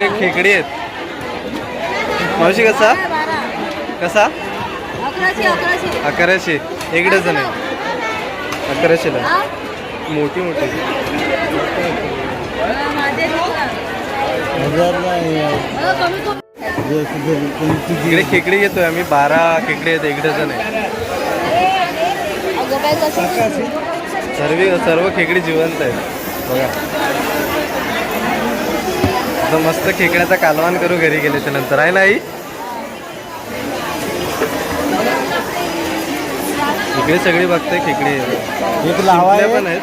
खेकडी आहेत. मावशी कसा? कसा? अकराशे एक डझन आहे. अकराशेला? मोठी मोठी. इकडे खेकडी घेतोय आम्ही. बारा खेकडी आहेत एक डझन आहे. सर्व सर्व खेकडी जिवंत आहेत. बघा. आता मस्त खेकड्याचा कालवान करू घरी गेल्याच्यानंतर. आहे ना आई? इकडे सगळी बघताय खेकडी. एक पण आहेत.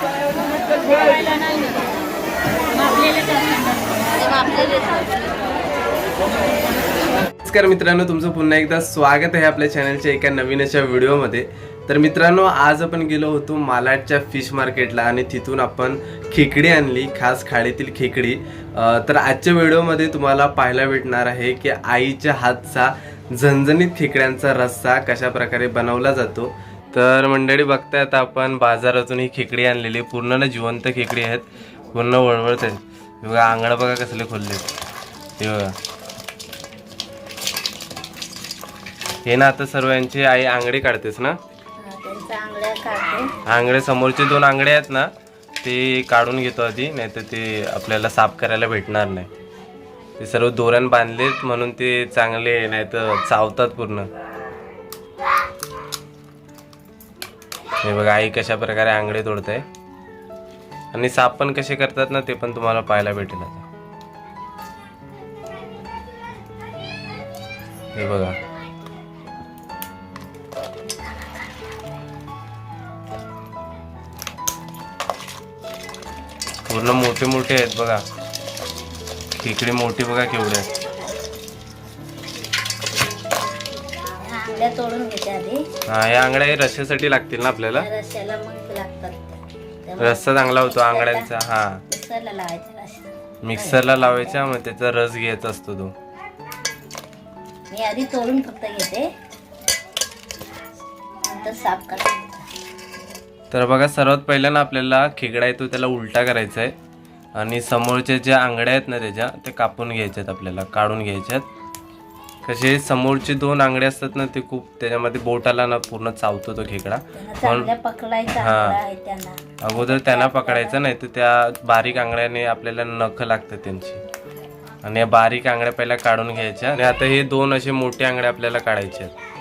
नमस्कार मित्रांनो तुमचं पुन्हा एकदा स्वागत आहे आपल्या चॅनलच्या एका नवीन अशा व्हिडिओमध्ये तर मित्रांनो आज आपण गेलो होतो मालाडच्या फिश मार्केटला आणि तिथून आपण खेकडी आणली खास खाडीतील खेकडी. तर आजच्या व्हिडिओमध्ये तुम्हाला पाहायला भेटणार आहे की आईच्या हातचा झणझणीत खेकड्यांचा रस्सा कशा प्रकारे बनवला जातो. तर मंडळी बघताय आता आपण बाजारातून ही खेकडी आणलेली आहे. पूर्ण ना जिवंत खेकडी आहेत. पूर्ण वळवळत आहेत. बघा आंगडा बघा कसले खोलले हे बघा. हे ना आता सर्व यांची आई आंगडी काढतेस ना? आंगळे समोरचे दोन आंगळे आहेत ना ते काढून घेतो आधी नाही तर ते आपल्याला साफ करायला भेटणार नाही. ते सर्व दोऱ्यान बांधलेत म्हणून ते चांगले नाही तर चावतात पूर्ण. हे बघा आई कशा प्रकारे आंगळे तोडत. आहे आणि साफ पण कसे करतात ना ते पण तुम्हाला पाहायला भेटेल आता. हे बघा. पूर्ण मोठे मोठे आहेत बघा. खेकडे मोठी बघा केवढे आहेत. तोडून घेते आधी. हा या आंगड्या हे रश्यासाठी लागतील ना आपल्याला? त्या रश्याला मग लागतात त्यामुळे रस्सा चांगला होतो आंगड्यांचा हा. मिक्सरला लावायचा मग त्याचा रस घ्यायचा असतो तो. मी आधी तोडून फक्त घेते. नंतर साफ करायचं तर बघा सर्वात पहिला ना आपल्याला खेकडा येतो त्याला उलटा करायचा आहे आणि समोरच्या ज्या आंगड्या आहेत ना त्याच्या ते कापून घ्यायच्यात आपल्याला काढून घ्यायच्यात कसे समोरचे दोन आंगडे असतात ना ते खूप त्याच्यामध्ये बोटाला ना पूर्ण चावतो तो खेकडा. पकडायचा हा. अगोदर त्यांना पकडायचं नाही तर त्या बारीक आंगड्याने आपल्याला नख लागतात त्यांची. आणि या बारीक आंगड्या पहिल्या काढून घ्यायच्या. आणि आता हे दोन असे मोठे आंगडे आपल्याला काढायचे आहेत.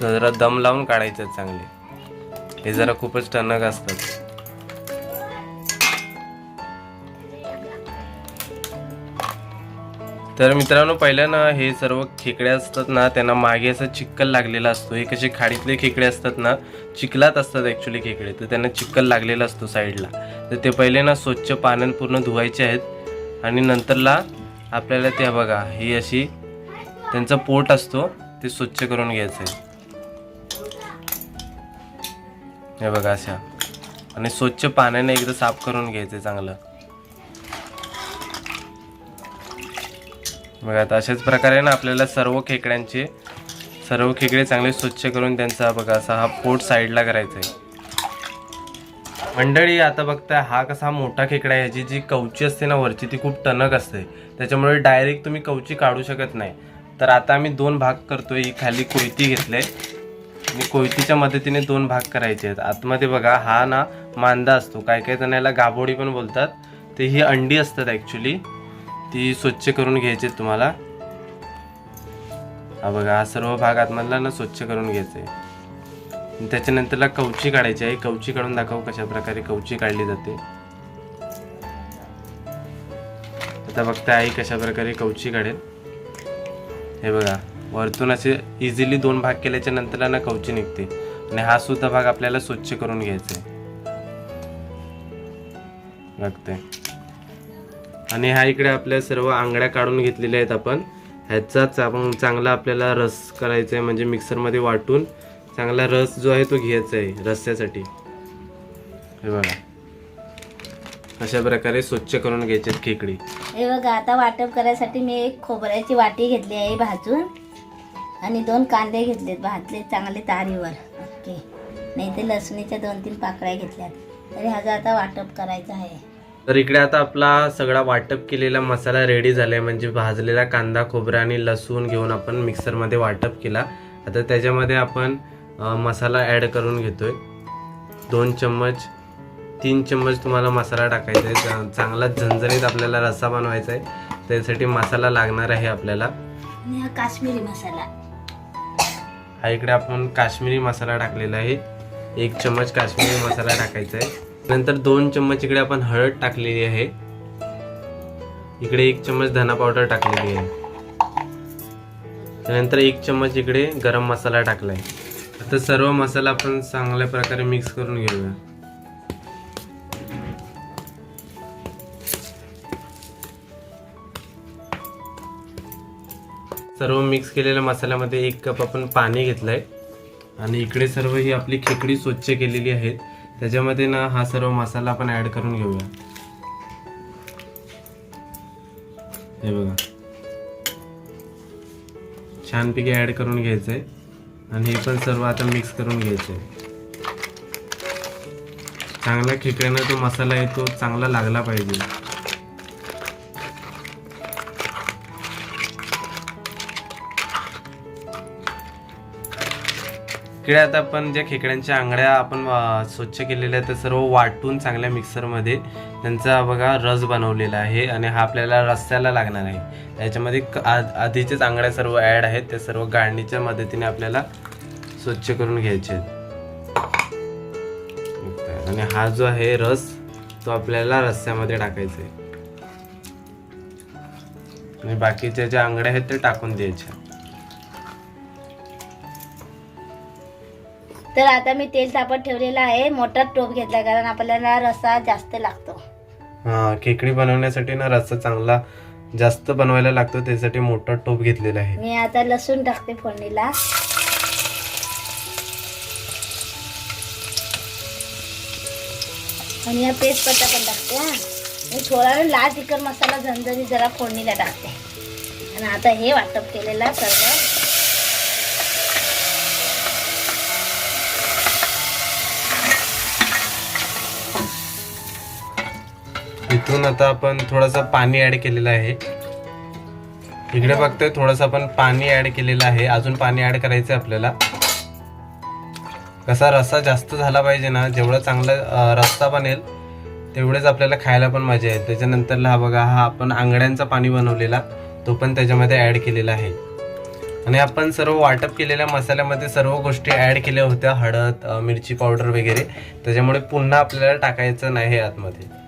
जरा दम लावून काढायचे चांगले. हे जरा खूपच टणक असतात. तर मित्रांनो पहिल्या ना हे सर्व खेकडे असतात ना त्यांना मागे असं चिक्कल लागलेला असतो. हे कसे खाडीतले खेकडे असतात ना चिखलात असतात ॲक्च्युली खेकडे. तर त्यांना चिक्कल लागलेला असतो साईडला. तर ते पहिले ना स्वच्छ पाण्यात पूर्ण धुवायचे आहेत. आणि नंतरला आपल्याला ते बघा ही अशी त्यांचं पोट असतो ते स्वच्छ करून घ्यायचं आहे. हे बघा अशा आणि स्वच्छ पाण्याने एकदा साफ करून घ्यायचं आहे चांगलं. बघा आता अशाच प्रकारे ना आपल्याला सर्व खेकड्यांचे सर्व खेकडे चांगले स्वच्छ करून त्यांचा बघा असा हा पोट साईडला करायचा आहे. मंडळी आता बघताय हा कसा मोठा खेकडा आहे. ह्याची जी कवची असते ना वरची ती खूप टणक असते. त्याच्यामुळे डायरेक्ट तुम्ही कवची काढू शकत नाही. तर आता आम्ही दोन भाग करतोय. ही खाली कोयती घेतले आणि कोयतीच्या मदतीने दोन भाग करायचे आहेत. आतमध्ये बघा हा ना मांदा असतो. काय काय जण याला गाभोडी पण बोलतात. ते ही अंडी असतात ॲक्च्युली ती स्वच्छ करून घ्यायची आहेत तुम्हाला. हा बघा हा सर्व भाग आतमधला ना स्वच्छ करून घ्यायचा आहे त्याच्यानंतरला कवची काढायची आहे. कवची काढून दाखवू कशा प्रकारे कवची काढली जाते. आता बघता आई कशा प्रकारे कवची काढेल. हे बघा. वरतून असे इझिली दोन भाग केल्याच्यानंतर ना कवची निघते. आणि हा सुद्धा भाग आपल्याला स्वच्छ करून घ्यायचा आहे. बघते. आणि हा इकडे आपल्या सर्व आंगड्या काढून घेतलेल्या आहेत आपण. ह्याचाच आपण चांगला आपल्याला रस करायचा आहे म्हणजे मिक्सरमध्ये वाटून चांगला रस जो आहे तो घ्यायचा आहे रस्स्यासाठी हे बघा. अशा प्रकारे स्वच्छ करून घ्यायचे खेकडी. हे बघा आता वाटप करायसाठी मी एक खोबऱ्याची वाटी घेतली आहे भाजून. आणि दोन कांदे घेतलेत भाजले चांगले तारीवर. ओके. नाही ते लसणीच्या दोन तीन पाकळ्या घेतल्यात. तरी ह्याचं आता वाटप करायचं आहे. तर इकडे आता आपला सगळा वाटप केलेला मसाला रेडी झालाय. म्हणजे भाजलेला कांदा खोबरा आणि लसूण घेऊन आपण मिक्सरमध्ये वाटप केला. आता त्याच्यामध्ये आपण मसाला ॲड करून घेतोय. दोन चम्मच तीन चम्मच तुम्हाला मसाला टाकायचा आहे. चा- चांगला झणझणीत आपल्याला रस्सा बनवायचा आहे. त्यासाठी मसाला लागणार आहे आपल्याला. काश्मीरी मसाला. हा इकडे आपण काश्मीरी मसाला टाकलेला आहे. एक चम्मच काश्मीरी मसाला टाकायचा आहे. नंतर दोन चम्मच इकडे आपण हळद टाकलेली आहे. इकडे एक चम्मच धना पावडर टाकलेली आहे. त्यानंतर एक चम्मच इकडे गरम मसाला टाकला आहे आता सर्व मसाला आपण चांगल्या प्रकारे मिक्स करून घेऊया. सर्व मिक्स केलेल्या मसाल्यामध्ये एक कप आपण पाणी घेतलं आहे आणि इकडे सर्व ही आपली खेकडी स्वच्छ केलेली आहेत. त्याच्यामध्ये ना हा सर्व मसाला आपण ॲड करून घेऊया. हे बघा. छानपैकी ॲड करून घ्यायचं आहे आणि हे पण सर्व आता मिक्स करून घ्यायचं आहे चांगल्या खेकड्यानं तो मसाला आहे तो चांगला लागला पाहिजे. खेड्यात आपण ज्या खेकड्यांच्या आंगड्या आपण स्वच्छ केलेल्या आहेत त्या सर्व वाटून चांगल्या मिक्सरमध्ये त्यांचा बघा रस बनवलेला आहे आणि हा आपल्याला रस्त्याला लागणार आहे. त्याच्यामध्ये क- आधीचेच आंगड्या सर्व ॲड आहेत त्या सर्व गाळणीच्या मदतीने आपल्याला स्वच्छ करून घ्यायचे आहेत. आणि हा जो आहे रस तो आपल्याला रस्स्यामध्ये टाकायचा आहे. आणि बाकीच्या ज्या आंगड्या आहेत ते टाकून द्यायच्या. तर आता मी तेल तापत ठेवलेलं आहे. मोठा टोप घेतला कारण आपल्याला रसा जास्त लागतो. हा खेकडी बनवण्यासाठी ना रस्सा चांगला जास्त बनवायला लागतो. त्यासाठी मोठा टोप घेतलेला आहे. मी आता लसूण टाकते फोडणीला. आणि या पेस्ट पत्ता पण टाकते हा. मी थोडा वेळ लाल तिखट मसाला झणझणी जरा फोडणीला टाकते. आणि आता हे वाटप केलेला सर्व. इथून आता आपण थोडासा पाणी ऍड केलेलं आहे. इकडे बघतोय थोडस आपण पाणी ऍड केलेलं आहे. अजून पाणी ऍड करायचं आहे आपल्याला. कसा रस्सा जास्त झाला पाहिजे ना जेवढा चांगला रस्सा बनेल तेवढेच आपल्याला खायला पण मजा येईल. त्याच्यानंतरला हा बघा हा आपण आंगड्यांचा पाणी बनवलेला तो पण त्याच्यामध्ये ऍड केलेला आहे. आणि आपण सर्व वाटप केलेल्या मसाल्यामध्ये सर्व गोष्टी ऍड केल्या होत्या. हळद मिरची पावडर वगैरे. त्याच्यामुळे पुन्हा आपल्याला टाकायचं नाही आतमध्ये.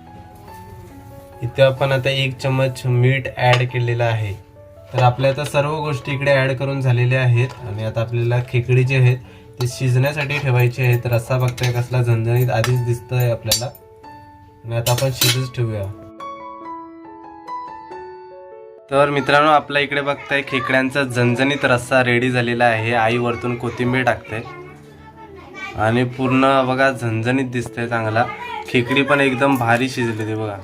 इथे आपण आता एक चम्मच मीठ ॲड केलेलं आहे. तर आपल्या आता सर्व गोष्टी इकडे ॲड करून झालेल्या आहेत आणि आता आपल्याला खेकडी जे आहेत ते शिजण्यासाठी ठेवायचे आहेत. रस्सा बघताय कसला झणझणीत आधीच दिसतंय आपल्याला. आणि आता आपण शिजच ठेवूया. तर मित्रांनो आपल्या इकडे बघताय खेकड्यांचा झणझणीत रस्सा रेडी झालेला आहे. आई वरतून कोथिंबीर टाकते. आणि पूर्ण बघा झणझणीत दिसतंय चांगला. खेकडी पण एकदम भारी शिजली ती बघा.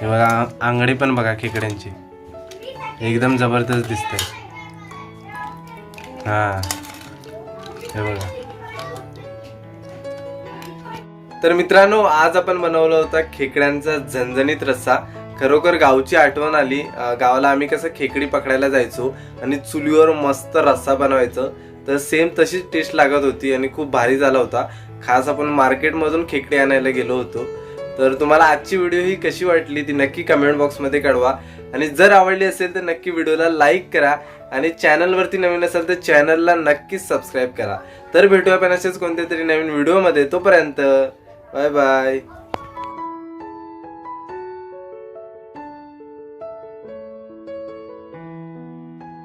हे बघा आंगडी पण बघा खेकड्यांची. एकदम जबरदस्त दिसते हा. हे बघा. तर मित्रांनो आज आपण बनवलं होता खेकड्यांचा झणझणीत रस्सा. खरोखर गावची आठवण आली. गावाला आम्ही कसं खेकडी पकडायला जायचो आणि चुलीवर मस्त रस्सा बनवायचं. तर सेम तशीच टेस्ट लागत होती आणि खूप भारी झाला होता. खास आपण मार्केटमधून खेकडी आणायला गेलो होतो. तर तुम्हाला आजची व्हिडिओ ही कशी वाटली ती नक्की कमेंट बॉक्समध्ये कळवा. आणि जर आवडली असेल तर नक्की व्हिडिओला लाईक करा. आणि चॅनलवरती नवीन असेल तर चॅनलला नक्कीच सबस्क्राईब करा. तर भेटूया पण असेच कोणत्या तरी नवीन व्हिडिओमध्ये तोपर्यंत बाय बाय